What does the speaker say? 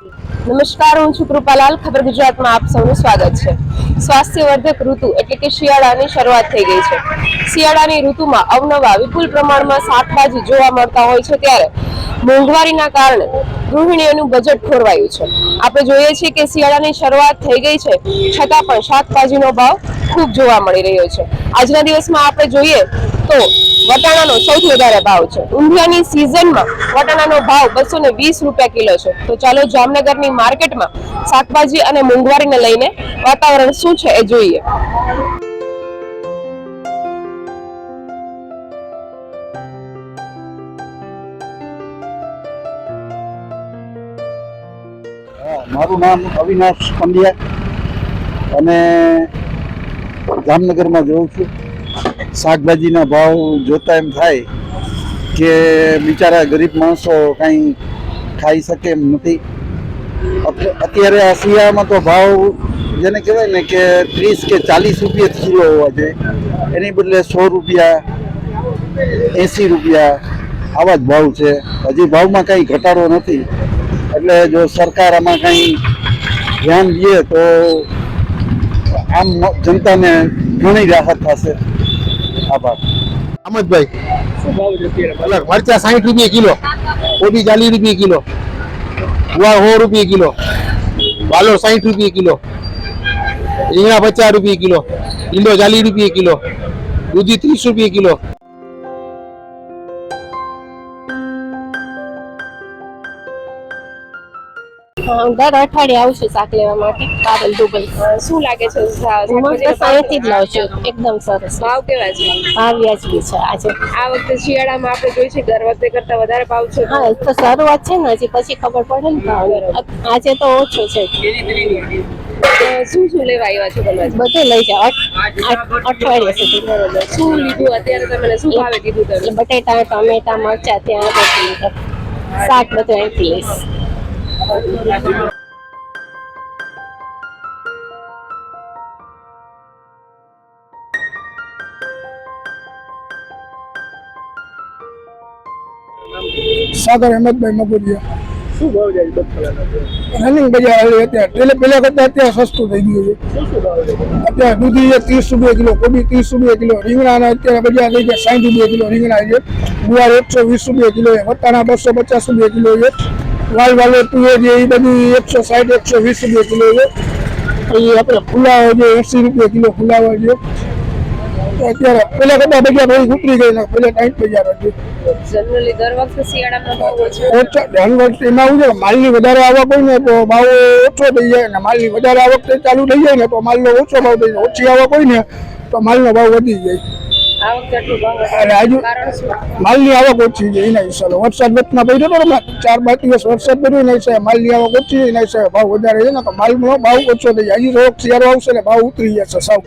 નમસ્કાર, હું છું કૃપાલાલ. ખબર ગુજરાતમાં આપ સૌનું સ્વાગત છે. સ્વાસ્થ્યવર્ધક ઋતુ એટલે કે શિયાળાની શરૂઆત થઈ ગઈ છે. શિયાળાની ઋતુમાં અવનવા, વિપુલ પ્રમાણમાં શાકભાજી જોવા મળતા હોય છે ત્યારે મોંઘવારીના કારણે ગૃહિણીઓનું બજેટ ખોરવાયું છે. આપણે જોઈએ છીએ કે શિયાળાની શરૂઆત થઈ ગઈ છે, છતાં પણ શાકભાજીનો ભાવ ખૂબ જોવા મળી રહ્યો છે. આજના દિવસમાં આપણે જોઈએ તો વટાણાનો સૌથી વધારે ભાવ છે. ઊંધિયાની સિઝનમાં વટાણાનો ભાવ બસો ને વીસ રૂપિયા કિલો છે. તો ચાલો જામનગરની માર્કેટમાં શાકભાજી અને મોંઘવારીને લઈને વાતાવરણ શું છે એ જોઈએ. મારું નામ અવિનાશ પંડ્યા. અને જામનગરમાં જોઉં છું. શાકભાજીના ભાવ જોતા એમ થાય કે બિચારા ગરીબ માણસો કાંઈ ખાઈ શકે એમ નથી. અત્યારે આ શિયાળામાં તો ભાવ જેને કહેવાય ને કે ત્રીસ કે ચાલીસ રૂપિયા કિલો હોવા જોઈએ. એની બદલે સો રૂપિયા, એંસી રૂપિયા આવા જ ભાવ છે. હજી ભાવમાં કાંઈ ઘટાડો નથી. એટલે જો સરકાર આમાં કાંઈ ધ્યાન દે તો આમ જનતાને ઘણી રાહત થશે. આભાર. અમદભાઈ મરચા સાઠ રૂપિયા કિલો, કોબી ચાલીસ રૂપિયા કિલો, ગુવાર સો રૂપિયા કિલો વાલો સાઠ રૂપિયા કિલો, રીંગણા પચાસ રૂપિયા કિલો લીલો ચાલીસ રૂપિયા કિલો, દૂધી ત્રીસ રૂપિયા કિલો. દર અઠવાડિયે આવશું શાક લેવા માટે બાબલ ડુબલ. શું લાગે છે? સાયથી જ લાવ છું એકદમ સરસ. ભાવ કેવા છે? ભાવ વ્યાજબી છે આજે. આ વખતે શિયાળામાં આપણે જોઈ છે દર વખતે કરતા વધારે ભાવ છે હા તો શરૂઆત છે ને હજી પછી ખબર પડે ને ભાવ. આજે તો ઓછો છે. શું શું લેવા આવ્યા છો તમે? બધું લઈ જાઓ અઠ- અઠવાડિયા સુધી. બરોબર. શું લીધું અત્યારે તમે શું ભાવે કીધું તમે? બટેટા ટમેટા મરચા ત્યાં શાક બધું અહીંથી લઈશ. સાગર અહેમદભાઈ મગુરિયા શું ભાવ જાય રનિંગ બજાર હાલે અત્યારે. પેલે પેલા કરતા અત્યારે સસ્તું થઈ ગયું છે. અત્યારે દૂધી છે ત્રીસ રૂપિયા કિલો કોબી ત્રીસ રૂપિયા કિલો રીંગણાના અત્યારે બજાર થઈ ગયા સાઠ રૂપિયા કિલો રીંગણા છે. ગુવાર એકસો વીસ રૂપિયા કિલો છે વટાણા બસો પચાસ રૂપિયા કિલો છે. વાલ વાલો તુવેર છે એ બધી એકસો સાઠ એકસો વીસ રૂપિયા કિલો છે. પછી આપણે ફુલાવો છે એંસી રૂપિયા કિલો ફુલાવો છે. અત્યારે પેલા કરતા બજાર ભાઈ ઉતરી ને પેલા ટાઈટ બજાર હતી. જનરલી દર વખતે શિયાળામાં ભાવ ઓછો ઓછા ધનવટ એમાં એવું છે માલની વધારે આવક હોય ને તો ભાવ ઓછો થઈ જાય ને માલની વધારે આવક ચાલુ થઈ જાય ને તો માલનો ઓછો ભાવ થઈ જાય. ઓછી આવક હોય ને તો માલનો ભાવ વધી જાય. આજુ માલની આવક ઓછી છે એના હિસાબે. વરસાદ વચમાં પડ્યો હતો ચાર પાંચ દિવસ વરસાદ પડ્યો એના હિસાબે માલની આવક ઓછી છે એના હિસાબે ભાવ વધારે છે ને તો માલનો ભાવ ઓછો થઈ જાય. હજી થોડોક શિયાળો આવશે ને ભાવ ઉતરી જશે સાવ.